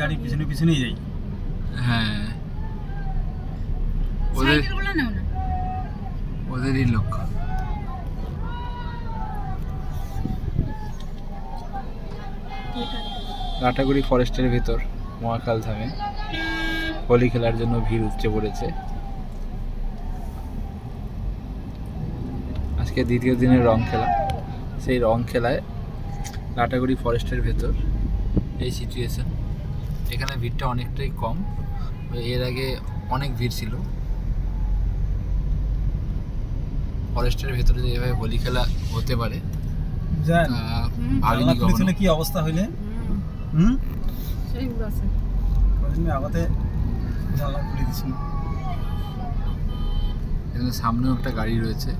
গাড়ির পিছনে পিছনেই যাই। হ্যাঁ। ওদের ওদেরই লোক। লাটাগুড়ি ফরেস্টের ভিতর মহাকাল ধামে। হোলি খেলার জন্য ভিড় উপচে পড়েছে। আজকে দ্বিতীয় দিনের রং খেলা। সেই রং খেলায় লাটাগুড়ি ফরেস্টের ভেতর এই সিচুয়েশন এখানে ভিড়টা অনেকটাই কম। এর আগে অনেক ভিড় ছিল। ফরেস্টের ভেতরে যে এভাবে হোলি খেলা হতে পারে ভাবিনি কখনো। কি অবস্থা হইলে? হুম। সেই উড়াছে কদিন আগতে জানলা খুলে দিছিল। এখানে সামনেও একটা গাড়ি রয়েছে।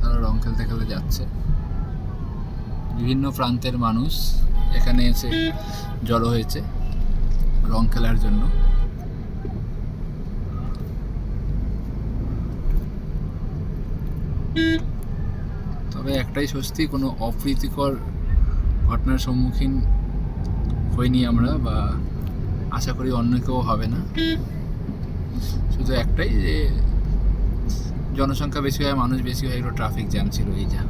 তারা রং খেলতে খেলতে যাচ্ছে। বিভিন্ন প্রান্তের মানুষ এখানে এসে জড়ো হয়েছে। রং খেলার জন্য। তবে একটাই স্বস্তি, কোনো অপ্রীতিকর ঘটনার সম্মুখীন হইনি আমরা বা আশা করি অন্য কেউ হবে না। শুধু একটাই যে, জনসংখ্যা বেশি হয়, মানুষ বেশি হয় এগুলো ট্রাফিক জ্যাম ছিল, এই যা।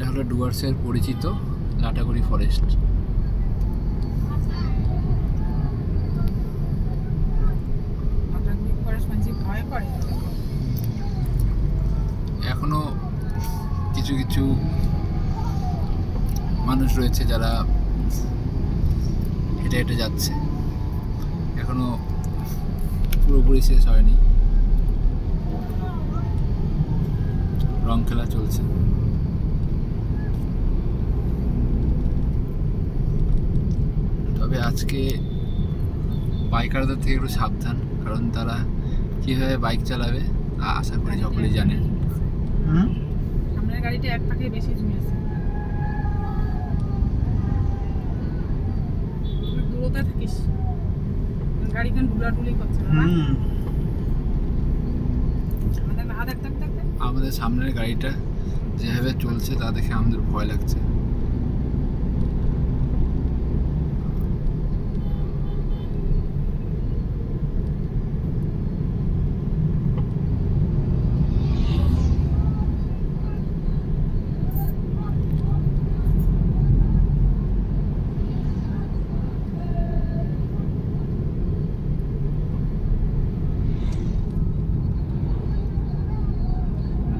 এটা হলো ডুয়ার্সের পরিচিত লাটাগুড়ি ফরেস্ট। মানে এখনও কিছু কিছু মানুষ রয়েছে যারা হেঁটে হেঁটে যাচ্ছে। এখনও পুরোপুরি শেষ হয়নি। রং খেলা চলছে। তবে আজকে বাইকারদের থেকে একটু সাবধান কারণ তারা কীভাবে বাইক চালাবে তা আশা করি সকলেই জানে। গাড়িটা এক পাকে বেশি ঝুলেছে একটু থাকিস। গাড়ি কেন ডুলাডুলি করছে। আমাদের সামনের গাড়িটা যেভাবে চলছে তা দেখে আমাদের ভয় লাগছে।